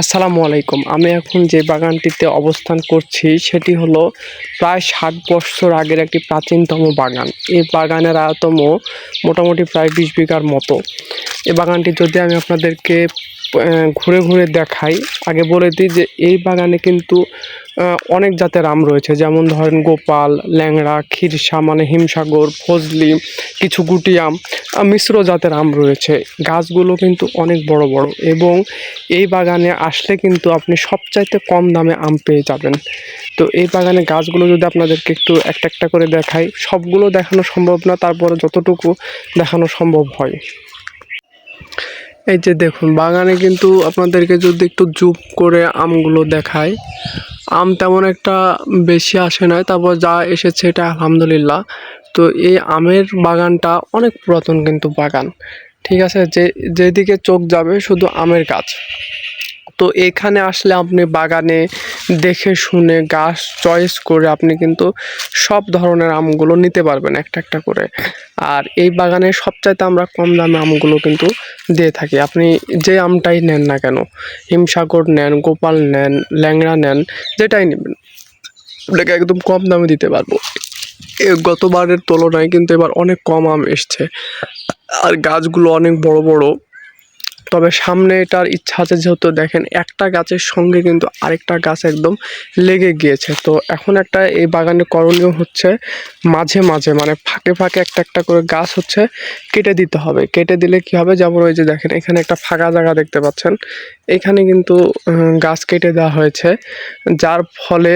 আসসালামু আলাইকুম। আমি এখন যে বাগানটিতে অবস্থান করছি, সেটি হলো প্রায় ষাট বছর আগের একটি প্রাচীনতম বাগান। এই বাগানের আয়তম মোটামুটি প্রায় বিশ বিঘার মতো। এই বাগানটি যদি আমি আপনাদেরকে ঘুরে ঘুরে দেখাই। আগে বলে দিই যে এই বাগানে কিন্তু অনেক জাতের আম রয়েছে। যেমন ধরেন গোপাল, ল্যাংড়া, খিরসা মানে হিমসাগর, ফজলি, কিছু গুটি আম মিশ্র জাতের আম রয়েছে। গাছগুলো কিন্তু অনেক বড় বড় এবং এই বাগানে আসলে কিন্তু আপনি সবচাইতে কম দামে আম পেয়ে যাবেন। তো এই বাগানে গাছগুলো যদি আপনাদেরকে একটু একটা একটা করে দেখাই, সবগুলো দেখানো সম্ভব না, তারপরে যতটুকু দেখানো সম্ভব হয়। এই যে দেখুন, বাগানে কিন্তু আপনাদেরকে যদি একটু জুপ করে আমগুলো দেখায় আম তেমন একটা বেশি আসে নাই, তারপর যা এসেছে এটা আলহামদুলিল্লাহ। তো এই আমের বাগানটা অনেক পুরাতন কিন্তু বাগান, ঠিক আছে? যে, যেদিকে চোখ যাবে শুধু আমের গাছ। তো এখানে আসলে আপনি বাগানে দেখে শুনে গাছ চয়েস করে আপনি কিন্তু সব ধরনের আমগুলো নিতে পারবেন একটা একটা করে। আর এই বাগানে সবচাইতে আমরা কম দামে আমগুলো কিন্তু দিয়ে থাকি। আপনি যে আমটাই নেন না কেন, হিমসাগর নেন, গোপাল নেন, ল্যাংড়া নেন, যেটাই নেবেন, আপনাকে একদম কম দামে দিতে পারব। গতবারের তুলনায় কিন্তু এবার অনেক কম আম এসছে। আর গাছগুলো অনেক বড় বড়। তবে সামনে এটার ইচ্ছা আছে যেহেতু দেখেন একটা গাছের সঙ্গে কিন্তু আরেকটা গাছ একদম লেগে গিয়েছে। তো এখন একটা এই বাগানে করণীয় হচ্ছে মাঝে মাঝে মানে ফাঁকে ফাঁকে একটা একটা করে গাছ হচ্ছে কেটে দিতে হবে। কেটে দিলে কি হবে? যেমন ওই যে দেখেন এখানে একটা ফাঁকা জায়গা দেখতে পাচ্ছেন। এখানে কিন্তু গাছ কেটে দেওয়া হয়েছে, যার ফলে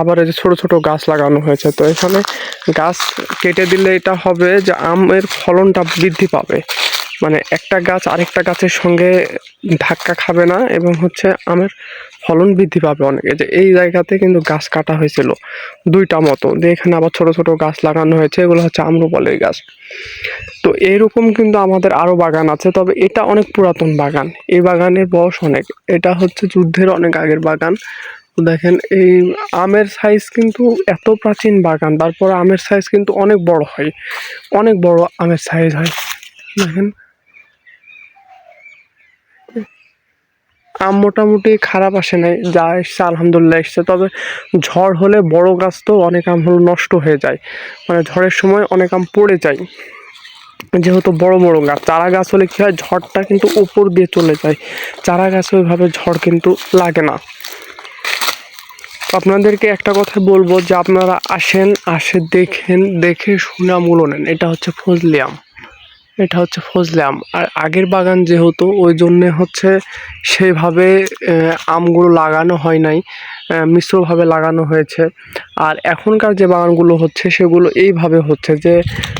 আবার এই যে ছোটো ছোটো গাছ লাগানো হয়েছে। তো এখানে গাছ কেটে দিলে এটা হবে যে আমের ফলনটা বৃদ্ধি পাবে। মানে একটা গাছ আরেকটা গাছের সঙ্গে ধাক্কা খাবে না এবং হচ্ছে আমের ফলন বৃদ্ধি পাবে অনেকে। যে এই জায়গাতে কিন্তু গাছ কাটা হয়েছিল দুইটা মতো। দিয়ে এখানে আবার ছোট ছোট গাছ লাগানো হয়েছে, এগুলো হচ্ছে আম্রপলের গাছ। তো এইরকম কিন্তু আমাদের আরও বাগান আছে, তবে এটা অনেক পুরাতন বাগান। এই বাগানের বয়স অনেক। এটা হচ্ছে যুদ্ধের অনেক আগের বাগান। দেখেন, এই আমের সাইজ কিন্তু এত প্রাচীন বাগান, তারপর আমের সাইজ কিন্তু অনেক বড় হয়। অনেক বড় আমের সাইজ হয়। দেখেন আম মোটামুটি খারাপ আসে নাই, যা এসছে আলহামদুলিল্লাহ এসছে। তবে ঝড় হলে বড় গাছ তো অনেক আম হলো নষ্ট হয়ে যায়। মানে ঝড়ের সময় অনেক আম পড়ে যায়। যেহেতু বড় বড় গাছ, চারা গাছ হলে কী হয়, ঝড়টা কিন্তু উপর দিয়ে চলে যায়। চারা গাছে ওইভাবে ঝড় কিন্তু লাগে না। আপনাদেরকে একটা কথা বলব যে আপনারা আসেন, আসে দেখেন, দেখে শুনে আমগুলো নেন। এটা হচ্ছে ফজলি আম। এটা হচ্ছে ফজলে আম। আর আগের বাগান যেহেতু ওই জন্যে হচ্ছে সেইভাবে আহ, আমগুলো লাগানো হয় নাই মিশ্রভাবে লাগানো হয়েছে। আর এখনকার যে বাগানগুলো হচ্ছে সেগুলো এইভাবে হচ্ছে যে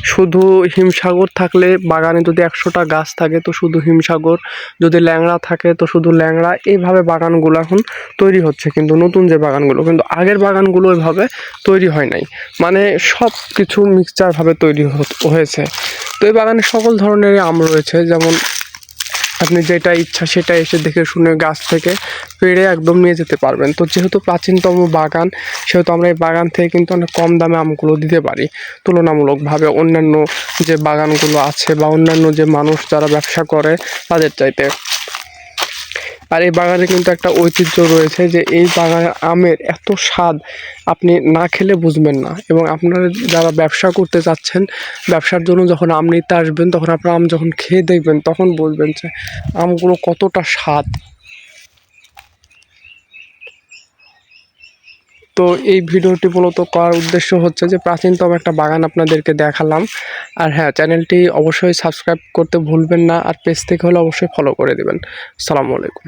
শুধু হিমসাগর থাকলে বাগানে যদি একশোটা গাছ থাকে তো শুধু হিমসাগর যদি ল্যাংড়া থাকে তো শুধু ল্যাংড়া এইভাবে বাগানগুলো এখন তৈরি হচ্ছে। কিন্তু নতুন যে বাগানগুলো কিন্তু আগের বাগানগুলো ওইভাবে তৈরি হয় নাই। মানে সব কিছু মিক্সচারভাবে তৈরি হয়েছে। এই বাগানে সকল ধরনেরই আম রয়েছে, যেমন আপনি যেটা ইচ্ছা সেটা এসে দেখে শুনে গাছ থেকে পেড়ে একদম নিয়ে যেতে পারবেন। তো যেহেতু প্রাচীনতম বাগান, সেহেতু আমরা এই বাগান থেকে কিন্তু অনেক কম দামে আমগুলো দিতে পারি। তুলনামূলকভাবে অন্যান্য যে বাগানগুলো আছে বা অন্যান্য যে মানুষ যারা ব্যবসা করে, তাদের চাইতে আর এই বাগানে কিন্তু একটা ঐতিহ্য রয়েছে যে এই বাগানের আমের এত স্বাদ আপনি না খেলে বুঝবেন না। এবং আপনারা যারা ব্যবসা করতে চাচ্ছেন ব্যবসার জন্য যখন আম নিতে আসবেন, তখন আপনারা আম যখন খেয়ে দেখবেন, তখন বুঝবেন যে আমগুলো কতটা স্বাদ। তো এই ভিডিওটি মূলত করার উদ্দেশ্য হচ্ছে যে প্রাচীনতম একটা বাগান আপনাদেরকে দেখালাম। আর হ্যাঁ চ্যানেলটি অবশ্যই সাবস্ক্রাইব করতে ভুলবেন না, আর পেজ থেকে হলে অবশ্যই ফলো করে দেবেন। আসসালামু আলাইকুম।